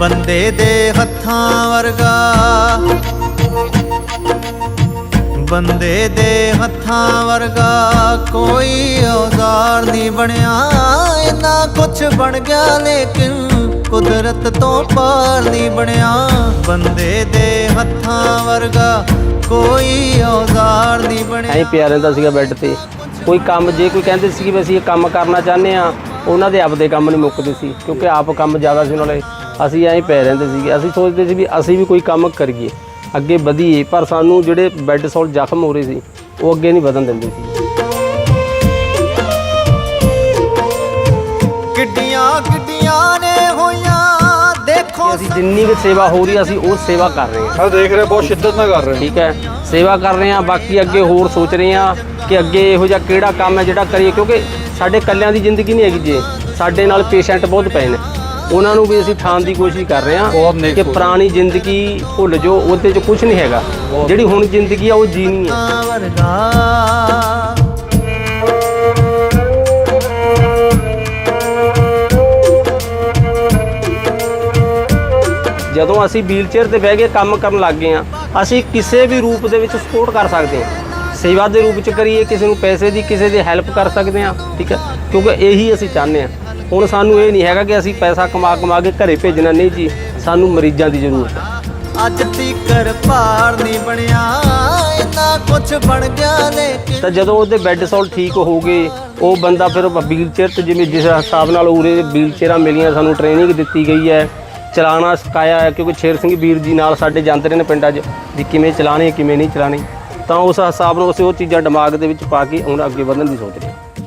ਬੰਦੇ ਦੇ ਹੱਥਾਂ ਵਰਗਾ। ਬੰਦੇ ਦੇ ਹੱਥਾਂ ਵਰਗਾ ਕੋਈ ਔਜ਼ਾਰ ਨਹੀਂ ਬਣਿਆ। ਇੰਨਾ ਕੁਛ ਬਣ ਗਿਆ ਲੇਕਿਨ ਕੁਦਰਤ ਤੋਂ ਪਾਰ ਨਹੀਂ ਬਣਿਆ। ਬੰਦੇ ਦੇ ਹੱਥਾਂ ਵਰਗਾ ਕੋਈ ਔਜ਼ਾਰ ਨਹੀਂ ਬਣਿਆ। ਐਂ ਪਿਆ ਰਹਿੰਦਾ ਸੀਗਾ ਬੈੱਡ ਤੇ। ਕੋਈ ਕੰਮ, ਜੇ ਕੋਈ ਕਹਿੰਦੇ ਸੀ ਕਿ ਵੀ ਅਸੀਂ ਇਹ ਕੰਮ ਕਰਨਾ ਚਾਹੁੰਦੇ ਆ ਉਹਨਾਂ ਦੇ ਆਪਦੇ ਕੰਮ ਨਹੀਂ ਮੁੱਕਦੇ ਸੀ, ਕਿਉਂਕਿ ਆਪ ਕੰਮ ਜ਼ਿਆਦਾ ਸੀ ਉਹਨਾਂ ਲਈ ਅਸੀਂ ਐਂ ਪੈ ਰਹਿੰਦੇ ਸੀਗੇ। ਅਸੀਂ ਸੋਚਦੇ ਸੀ ਵੀ ਅਸੀਂ ਵੀ ਕੋਈ ਕੰਮ ਕਰੀਏ ਅੱਗੇ ਵਧੀਏ ਪਰ ਸਾਨੂੰ ਜਿਹੜੇ ਬੈੱਡ ਸੌਲ ਜ਼ਖਮ ਹੋ ਰਹੇ ਸੀ ਉਹ ਅੱਗੇ ਨਹੀਂ ਵਧਣ ਦਿੰਦੇ ਸੀ। ਕਿੱਡੀਆਂ ਕਿੱਡੀਆਂ ਨੇ ਹੋਈਆਂ ਦੇਖੋ ਅਸੀਂ ਜਿੰਨੀ ਵੀ ਸੇਵਾ ਹੋ ਰਹੀ ਆ, ਅਸੀਂ ਉਹ ਸੇਵਾ ਕਰ ਰਹੇ ਹਾਂ। ਆ ਦੇਖ ਰਹੇ ਬਹੁਤ ਸ਼ਿੱਦਤ ਨਾਲ ਕਰ ਰਹੇ। ਠੀਕ ਹੈ ਸੇਵਾ ਕਰ ਰਹੇ ਹਾਂ ਬਾਕੀ ਅੱਗੇ ਹੋਰ ਸੋਚ ਰਹੇ ਹਾਂ ਕਿ ਅੱਗੇ ਇਹੋ ਜਿਹਾ ਕਿਹੜਾ ਕੰਮ ਹੈ ਜਿਹੜਾ ਕਰੀਏ ਕਿਉਂਕਿ ਸਾਡੇ ਕੱਲਿਆਂ ਦੀ ਜ਼ਿੰਦਗੀ ਨਹੀਂ ਹੈਗੀ ਜੀ। ਸਾਡੇ ਨਾਲ ਪੇਸ਼ੈਂਟ ਬਹੁਤ ਪਏ ਨੇ। ਉਹਨਾਂ ਨੂੰ ਵੀ ਅਸੀਂ ਠਾਣ ਦੀ ਕੋਸ਼ਿਸ਼ ਕਰ ਰਹੇ ਹਾਂ ਕਿ। ਪੁਰਾਣੀ ਜ਼ਿੰਦਗੀ ਭੁੱਲ ਜੋ ਉਹਦੇ 'ਚ ਕੁਝ ਨਹੀਂ ਹੈਗਾ। ਜਿਹੜੀ ਹੁਣ ਜ਼ਿੰਦਗੀ ਆ ਉਹ ਜੀਣੀ ਹੈ। ਜਦੋਂ ਅਸੀਂ ਵੀਲਚੇਅਰ ਤੇ ਬਹਿ ਕੇ ਕੰਮ ਕਰਨ ਲੱਗ ਗਏ ਆ ਅਸੀਂ ਕਿਸੇ ਵੀ ਰੂਪ ਦੇ ਵਿੱਚ ਸਪੋਰਟ ਕਰ ਸਕਦੇ ਹਾਂ। ਸੇਵਾ ਦੇ ਰੂਪ ਚ ਕਰੀਏ ਕਿਸੇ ਨੂੰ ਪੈਸੇ ਦੀ ਕਿਸੇ ਦੀ ਹੈਲਪ ਕਰ ਸਕਦੇ ਹਾਂ ਠੀਕ ਹੈ? ਕਿਉਂਕਿ ਇਹੀ ਅਸੀਂ ਚਾਹੁੰਦੇ ਹਾਂ। ਹੁਣ ਸਾਨੂੰ ਇਹ ਨਹੀਂ ਹੈਗਾ ਕਿ ਅਸੀਂ ਪੈਸਾ ਕਮਾ ਕਮਾ ਕੇ ਘਰੇ ਭੇਜਣਾ ਨਹੀਂ ਜੀ। ਸਾਨੂੰ ਮਰੀਜ਼ਾਂ ਦੀ ਜ਼ਰੂਰਤ ਹੈ। ਅੱਜ ਤੀਕਰ ਪਾਰ ਨਹੀਂ ਬਣਿਆ ਇੰਨਾ ਕੁਛ ਬਣ ਗਿਆ ਲੇਕਿਨ ਤਾਂ ਜਦੋਂ ਉਹਦੇ ਬੈੱਡ ਸੌਲ ਠੀਕ ਹੋ ਗਏ ਉਹ ਬੰਦਾ ਫਿਰ ਵੀਲਚੇਅਰ ਤੇ ਜਿਵੇਂ ਜਿਸ ਹਿਸਾਬ ਨਾਲ ਉਰੇ ਵੀਲਚੇਅਰਾਂ ਮਿਲੀਆਂ ਸਾਨੂੰ ਟ੍ਰੇਨਿੰਗ ਦਿੱਤੀ ਗਈ ਹੈ। ਚਲਾਉਣਾ ਸਿਖਾਇਆ ਹੈ ਕਿਉਂਕਿ ਸ਼ੇਰ ਸਿੰਘ ਵੀਰ ਜੀ ਨਾਲ ਸਾਡੇ ਜਾਂਦੇ ਰਹੇ ਨੇ ਪਿੰਡਾਂ 'ਚ ਵੀ ਕਿਵੇਂ ਚਲਾਣੀ ਕਿਵੇਂ ਨਹੀਂ ਚਲਾਣੀ। ਤਾਂ ਉਸ ਹਿਸਾਬ ਨਾਲ ਅਸੀਂ ਉਹ ਚੀਜ਼ਾਂ ਦਿਮਾਗ ਦੇ ਵਿੱਚ ਪਾ ਕੇ ਹੁਣ ਅੱਗੇ ਵਧਣ ਦੀ ਸੋਚ ਰਹੇ